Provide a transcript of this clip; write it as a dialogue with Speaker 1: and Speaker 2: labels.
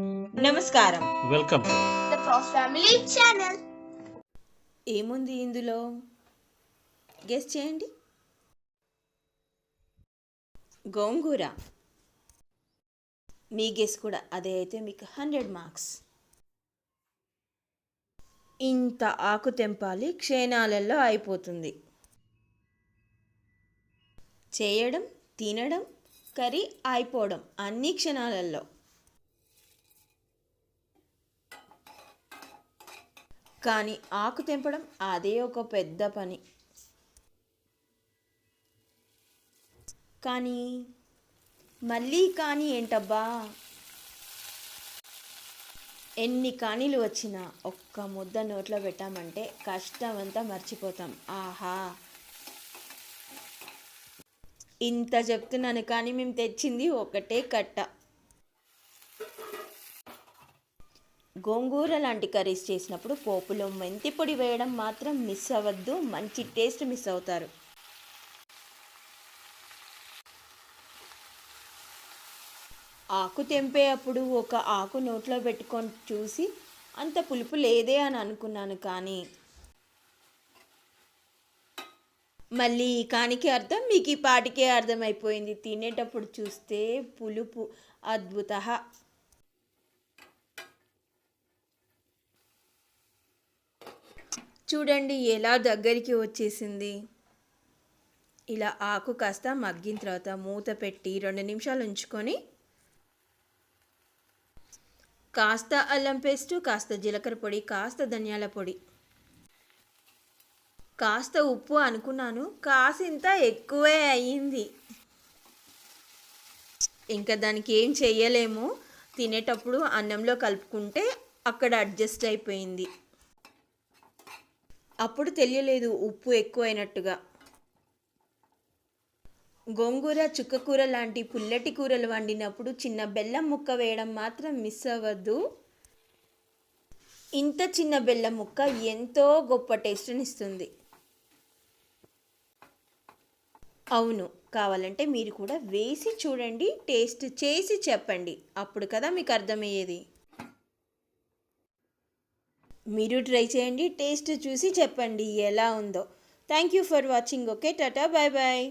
Speaker 1: నమస్కారం.
Speaker 2: Welcome.
Speaker 3: Family channel.
Speaker 1: ఏముంది ఇందులో? గెస్ చేయండి. గోంగూర. మీ గెస్ కూడా అదే అయితే మీకు హండ్రెడ్ మార్క్స్. ఇంత ఆకు తెంపాలి క్షేణాలలో అయిపోతుంది. చేయడం తినడం కర్రీ అయిపోవడం అన్ని క్షణాలలో కానీ ఆకు తెంపడం అదే ఒక పెద్ద పని. కానీ మళ్ళీ కానీ ఏంటబ్బా? ఎన్ని కానీలు వచ్చినా ఒక్క ముద్ద నోట్లో పెట్టామంటే కష్టం అంతా మర్చిపోతాం. ఆహా! ఇంత చెప్తున్నాను కానీ మేము తెచ్చింది ఒకటే కట్ట. గోంగూర లాంటి కర్రీస్ చేసినప్పుడు పోపులో మెంతి పొడి వేయడం మాత్రం మిస్ అవ్వద్దు. మంచి టేస్ట్ మిస్ అవుతారు. ఆకు తెంపే అప్పుడు ఒక ఆకు నోట్లో పెట్టుకొని చూసి అంత పులుపు లేదే అని అనుకున్నాను కానీ మళ్ళీ కానికి అర్థం మీకు ఈ పాటికే అర్థమైపోయింది. తినేటప్పుడు చూస్తే పులుపు అద్భుత చూడండి ఎలా దగ్గరికి వచ్చేసింది. ఇలా ఆకు కాస్త మగ్గిన తర్వాత మూత పెట్టి రెండు నిమిషాలు ఉంచుకొని కాస్త అల్లం పేస్టు కాస్త జీలకర్ర పొడి కాస్త ధనియాల పొడి. కాస్త ఉప్పు అనుకున్నాను కాసింత ఎక్కువే అయ్యింది ఇంకా దానికి ఏం చెయ్యలేము. తినేటప్పుడు అన్నంలో కలుపుకుంటే అక్కడ అడ్జస్ట్ అయిపోయింది. అప్పుడు తెలియలేదు ఉప్పు ఎక్కువైనట్టుగా. గోంగూర చుక్కకూర లాంటి పుల్లటి కూరలు వండినప్పుడు చిన్న బెల్లం ముక్క వేయడం మాత్రం మిస్ అవ్వద్దు. ఇంత చిన్న బెల్లం ముక్క ఎంతో గొప్ప టేస్ట్ని ఇస్తుంది అవును కావాలంటే మీరు కూడా వేసి చూడండి టేస్ట్ చేసి చెప్పండి. అప్పుడు కదా మీకు అర్థమయ్యేది. మీరు ట్రై చేయండి టేస్ట్ చూసి చెప్పండి ఎలా ఉందో. Thank you for watching okay tata bye bye